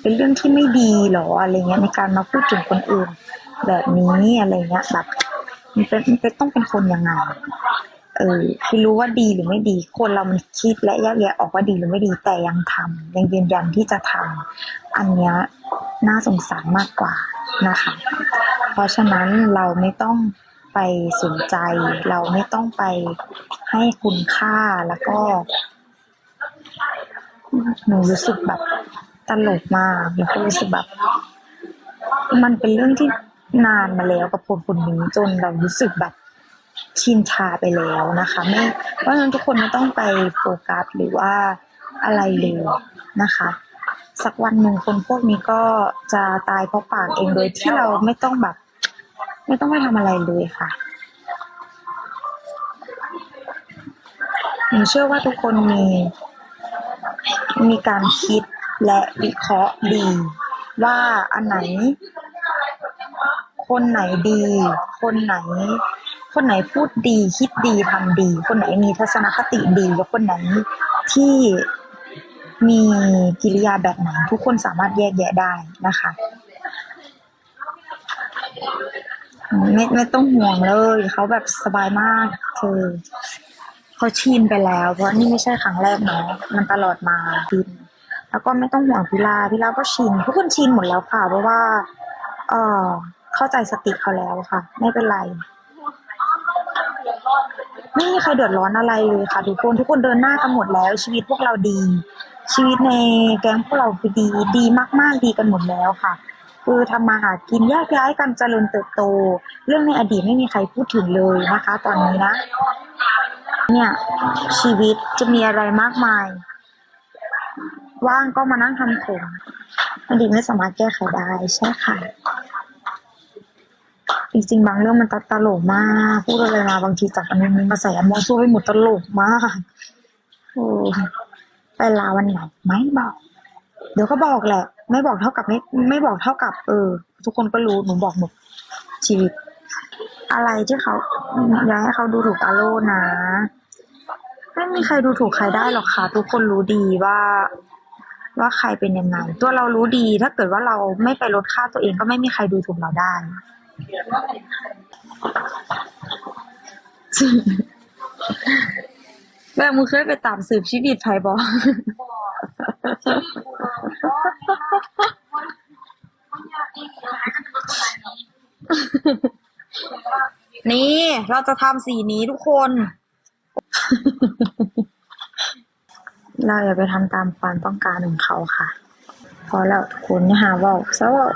เป็นเรื่องที่ไม่ดีหรออะไรเงี้ยในการมาพูดถึงคนอื่น แบบนี้อะไรเงี้ยแบบมันเป็นมันเป็นต้องเป็นคนยังไงเออคือรู้ว่าดีหรือไม่ดี คนเรามันคิดและแยกแยะออกว่าดีหรือไม่ดีแต่ยังทำยังยืนยันที่จะทำอันเนี้ยน่าสงสารมากกว่านะคะ เพราะฉะนั้นเราไม่ต้องไปสนใจ เราไม่ต้องไปให้คุณค่าแล้วก็หนูรู้สึกแบบ ตลกมากหนูก็รู้สึกแบบ มันเป็นเรื่องที่นานมาแล้วกับคนคนนี้จนเรารู้สึกแบบชินชาไปแล้วนะคะไม่เพราะฉะนั้นทุกคนไม่ต้องไปโฟกัสหรือว่าอะไรเลยนะคะ สักวันหนึ่งคนพวกนี้ก็จะตายเพราะปากเองโดยที่เราไม่ต้องแบบ ไม่ต้องไปทำอะไรเลยค่ะหนูเชื่อว่าทุกคนมีมีการคิด และวิเคราะห์ดี ว่าอันไหน คนไหนดี คนไหน คนไหนพูดดีคิดดีทำดี คนไหนมีทัศนคติดีและคนไหนที่มีกิริยาแบบไหนทุกคนสามารถแยกแยะได้นะคะไม่ไม่ต้องห่วงเลย เขาแบบสบายมากคือเขาชินไปแล้ว เพราะนี่ไม่ใช่ครั้งแรกเนาะมันตลอดมาชิน แล้วก็ไม่ต้องห่วงพิลาพิลาก็ชินทุกคนชินหมดแล้วค่ะ เพราะว่า เออเข้าใจสติเขาแล้วค่ะ ไม่เป็นไร ไม่มีใครเดือดร้อนอะไรเลยค่ะ ทุกคนทุกคนเดินหน้ากันหมดแล้ว ชีวิตพวกเราดี ชีวิตในแก๊งพวกเราคือดีดีมาก ๆ ดีกันหมดแล้วค่ะคือทำมาหากินแยกย้ายกันเจริญเติบโต เรื่องในอดีตไม่มีใครพูดถึงเลยนะคะ ตอนนี้นะ เนี่ยชีวิตจะมีอะไรมากมาย ว่างก็มานั่งทำผมอดีตไม่สามารถแก้ไขได้ใช่ค่ะ จริงๆ บางเรื่องมันตลกมาก พูดอะไรมาบางทีจับอันนี้มาใส่อันโมซัวไปหมดตลกมากโอ้ไปลาวันไหนไม่บอก เดี๋ยวก็บอกแหละ ไม่บอกเท่ากับไม่ไม่บอกเท่ากับ เออ ทุกคนก็รู้หนูบอกหมดชีวิต อะไรที่เขาอยากให้เขาดูถูกอาโลนะไม่มีใครดูถูกใครได้หรอกค่ะ ทุกคนรู้ดีว่า ว่าใครเป็นยังไง ตัวเรารู้ดี ถ้าเกิดว่าเราไม่ไปลดค่าตัวเองก็ไม่มีใครดูถูกเราได้แบบมึงเคยไปตามสืบชีวิตไผบอนี่ เราจะทำสีนี้ทุกคน เราอย่าไปทำตามความต้องการของเขาค่ะ พอแล้วทุกคนอย่าหาว่าซะว่า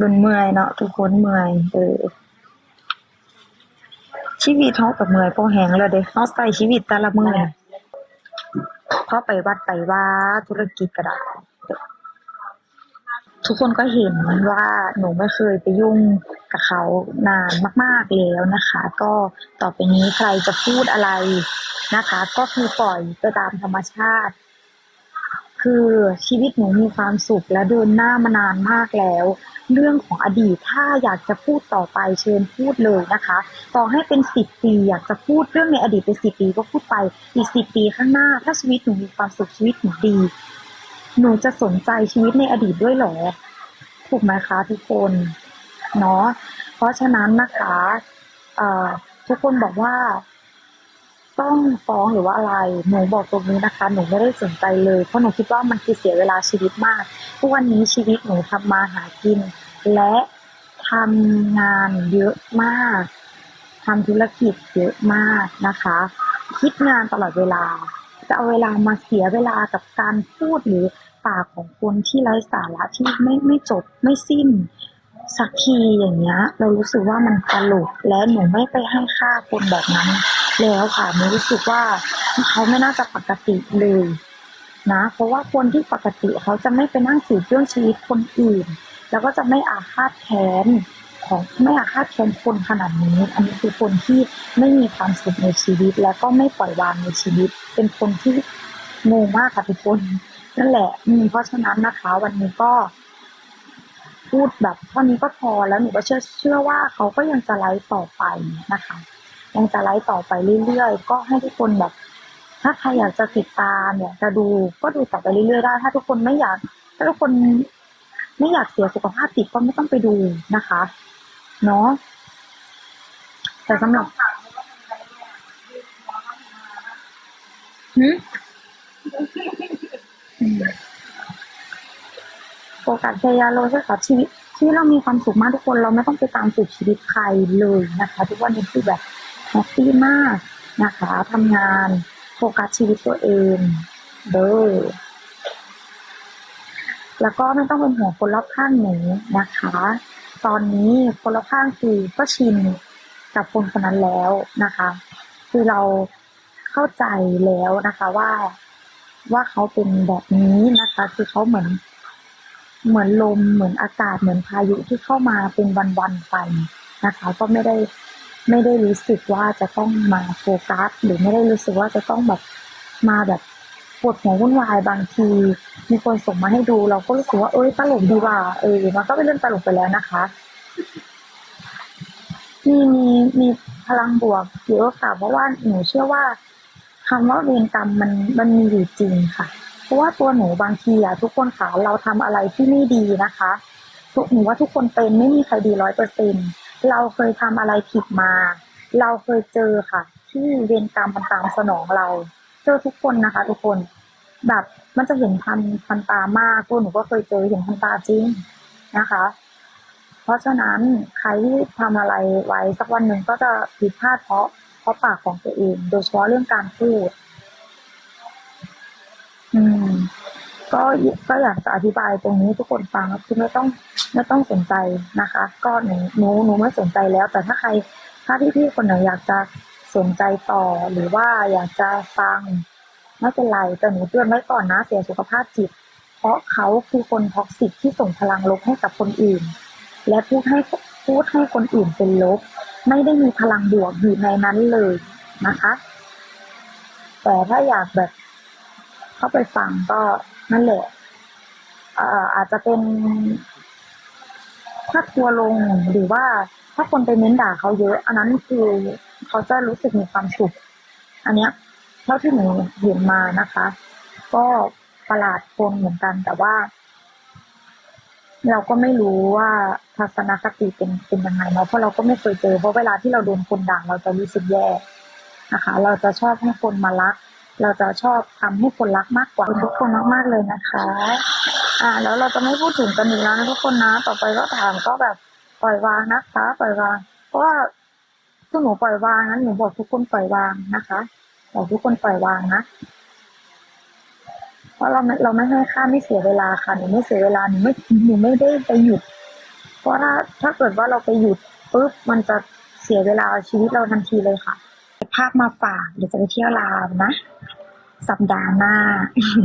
บนเมื่อยเนาะทุกคนเมื่อยเออชีวิตเขากับเมื่อยพอแหงเลยเด้เขาใส่ชีวิตแต่ละมื้อยเพราะไปวัดไปว่าธุรกิจก็ได้ ทุกคนก็เห็นว่าหนูไม่เคยไปยุ่งกับเขานานมาก ๆแล้วนะคะ ก็ต่อไปนี้ใครจะพูดอะไรนะคะ ก็คือปล่อยไปตามธรรมชาติ คือชีวิตหนูมีความสุขและเดินหน้ามานานมากแล้ว เรื่องของอดีตถ้าอยากจะพูดต่อไปเชิญพูดเลยนะคะ ต่อให้เป็นสิบปีอยากจะพูดเรื่องในอดีตเป็นสิบปีก็พูดไปอีกสิบปีข้างหน้า ถ้าชีวิตหนูมีความสุขชีวิตหนูดี หนูจะสนใจชีวิตในอดีตด้วยหรอ ถูกไหมคะทุกคนเนาะเพราะฉะนั้นนะคะทุกคนบอกว่า ต้องฟ้องหรือว่าอะไร หนูบอกตรงนี้นะคะ หนูไม่ได้สนใจเลยเพราะหนูคิดว่ามันคือเสียเวลาชีวิตมากทุกวันนี้ชีวิตหนูทำมาหากิน และทำงานเยอะมากทำธุรกิจเยอะมากนะคะ คิดงานตลอดเวลา จะเอาเวลามาเสียเวลากับการพูดหรือ ปากของคนที่ไร้สาระที่ไม่ไม่จบไม่สิ้น สักทีอย่างเงี้ย เรารู้สึกว่ามันตลกและหนูไม่ไปให้ค่าคนแบบนั้น แล้วค่ะหนูรู้สึกว่าเขาไม่น่าจะปกติเลยนะเพราะว่าคนที่ปกติเขาจะไม่ไปนั่งสืบเรื่องชีวิตคนอื่น แล้วก็จะไม่อาฆาตแค้นของไม่อาฆาตแค้นคนขนาดนี้ อันนี้คือคนที่ไม่มีความสุขในชีวิต แล้วก็ไม่ปล่อยวางในชีวิต เป็นคนที่งงมากค่ะทุกคน นั่นแหละอืมเพราะฉะนั้นนะคะ วันนี้ก็พูดแบบเท่านี้ก็พอแล้วหนูก็เชื่อเชื่อว่าเขาก็ยังจะไลฟ์ต่อไปนะคะ ยังจะไลฟ์ต่อไปเรื่อยๆ ก็ให้ทุกคนแบบ ถ้าใครอยากจะติดตามอยากจะดูก็ดูต่อไปเรื่อยๆได้ ถ้าทุกคนไม่อยาก ถ้าทุกคนไม่อยากเสียสุขภาพจิตก็ไม่ต้องไปดูนะคะ เนาะแต่สำหรับหืมอืม โฟกัสเทียาโลใช่ค่ะชีวิตชีวิตเรามีความสุขมากทุกคนเราไม่ต้องไปตามสืบชีวิตใครเลยนะคะ ทุกวันนี้คือแบบแฮปปี้มากนะคะทำงานโฟกัสชีวิตตัวเองเด้อแล้วก็ไม่ต้องเป็นห่วงคนรอบข้างหนูนะคะ ตอนนี้คนรอบข้างคือก็ชินกับคนคนนั้นแล้วนะคะ คือเราเข้าใจแล้วนะคะว่า ว่าเขาเป็นแบบนี้นะคะ คือเขาเหมือน เหมือนลมเหมือนอากาศเหมือนพายุที่เข้ามาเป็นวันๆไปนะคะ ก็ไม่ได้ไม่ได้รู้สึกว่าจะต้องมาโฟกัสหรือไม่ได้รู้สึกว่าจะต้องแบบมาแบบปวดหัววุ่นวายบางที มีคนส่งมาให้ดู เราก็รู้สึกว่าเอ้ยตลกดีว่ะเออมันก็เป็นเรื่องตลกไปแล้วนะคะมีมีมีพลังบวกเยอะค่ะเพราะว่าหนูเชื่อว่า คำว่าเวรกรรมมันมันมีอยู่จริงค่ะ เพราะว่าตัวหนูบางทีอะทุกคนค่ะเราทำอะไรที่ไม่ดีนะคะทุกหนูว่าทุกคนเป็นไม่มีใครดีร้อยเปอร์เซ็นเราเคยทำอะไรผิดมา เราเคยเจอค่ะ ที่เวรกรรมมันตามสนองเรา เจอทุกคนนะคะ ทุกคนแบบมันจะเห็นพันพันตามากตัวหนูก็เคยเจอเห็นพันตาจริงนะคะ เพราะฉะนั้นใครที่ทำอะไรไว้สักวันหนึ่งก็จะผิดพลาดเพราะาะปากของตัวเอง โดยเฉพาะเรื่องการพูด อืม ก็ก็อยากจะอธิบายตรงนี้ทุกคนฟังคือไม่ต้องไม่ต้องสนใจนะคะ ก็หนูหนูหนูไม่สนใจแล้ว แต่ถ้าใคร ถ้าพี่พี่ๆคนไหนอยากจะสนใจต่อหรือว่าอยากจะฟังไม่เป็นไรแต่หนูเตือนไว้ก่อนนะเสียสุขภาพจิต เพราะเขาคือคนท็อกซิกที่ส่งพลังลบให้กับคนอื่น และพูดให้ พูดให้คนอื่นเป็นลบ ไม่ได้มีพลังบวกอยู่ในนั้นเลยนะคะ แต่ถ้าอยากแบบเข้าไปฟังก็นั่นแหละอ่ออาจจะเป็น ถ้าทัวลงหรือว่าถ้าคนไปเม้นด่าเขาเยอะ อันนั้นคือเขาจะรู้สึกมีความสุข อันเนี้ยเท่าที่หนูเห็นมานะคะ ก็ประหลาดคนเหมือนกันแต่ว่า เราก็ไม่รู้ว่าทัศนคติเป็นเป็นยังไงเนาะเพราะเราก็ไม่เคยเจอเพราะเวลาที่เราโดนคนด่าเราจะรู้สึกแย่นะคะ เราจะชอบให้คนมารัก เราจะชอบทำให้คนรักมากกว่าทุกคนมากๆเลยนะคะ อ่า แล้วเราจะไม่พูดถึงกันอีกแล้วนะทุกคนนะ ต่อไปก็ถามก็แบบปล่อยวางนะคะปล่อยวาง เพราะว่าคือหนูปล่อยวางนะหนูบอกทุกคนปล่อยวางนะคะบอกทุกคนปล่อยวางนะ เพราะเราไม่เราไม่ให้ค่าไม่เสียเวลาค่ะหนูไม่เสียเวลาหนูไม่หนูไม่ได้ไปหยุด เพราะถ้าถ้าเกิดว่าเราไปหยุดปุ๊บมันจะเสียเวลาชีวิตเราทันทีเลยค่ะภาพมาฝากเดี๋ยวจะไปเที่ยวลาวนะ สัปดาห์หน้า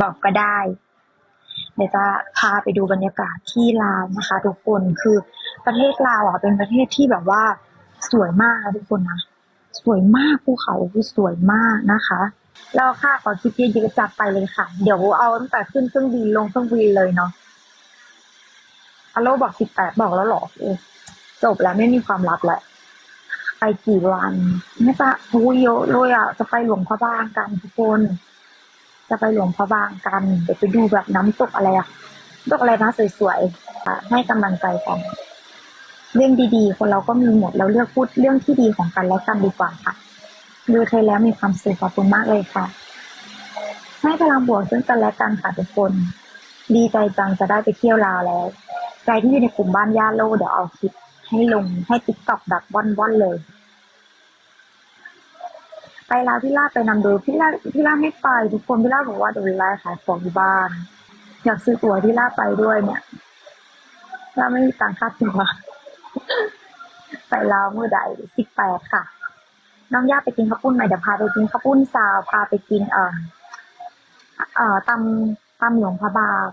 บอกก็ได้ เดี๋ยวจะพาไปดูบรรยากาศที่ลาวนะคะ ทุกคนคือประเทศลาวอะเป็นประเทศที่แบบว่าสวยมากทุกคนนะสวยมากภูเขาคือสวยมากนะคะ แล้วค่ะขอคลิปเยอะๆจัดไปเลยค่ะ เดี๋ยวเอาตั้งแต่ขึ้นเครื่องบินลงเครื่องบินเลยเนาะอโลบอกสิบแปดบอกแล้วหรอเอจบแล้วไม่มีความลับแล้วไปกี่วันไม่จะโอ้ยเยอะเลยอะจะไปหลวงพระบางกันทุกคน จะไปหลวงพระบางกัน เดี๋ยวไปดูแบบน้ำตกอะไรอะตกอะไรนะสวยๆให้กำลังใจกันเรื่องดีๆ คนเราก็มีหมดเราเลือกพูดเรื่องที่ดีของกันและกันดีกว่าค่ะ ดูเธอแล้วมีความสุขขอบคุณมากเลยค่ะ ให้พลังบวกซึ่งกันและกันค่ะทุกคน ดีใจจังจะได้ไปเที่ยวลาวแล้ว ใครที่อยู่ในกลุ่มบ้านย่าโลเดี๋ยวเอาคลิปให้ลงให้ติ๊กต็อกดักว่อนๆเลย ไปลาวพี่ล่าไปนำโดยพี่ล่าพี่ล่าไม่ไปทุกคนพี่ล่าบอกว่าเดี๋ยวพี่ขายของที่บ้าน อยากซื้อตั๋วพี่ล่าไปด้วยเนี่ยลาไม่มีตังค่าตั๋วไปลาวเมื่อใดสิบแปดค่ะ น้องย่าไปกินข้าวปุ้นไหมเดี๋ยวพาไปกินข้าวปุ้นซาวพาไปกินเอ่อเอ่อตำตำหลวงพระบาง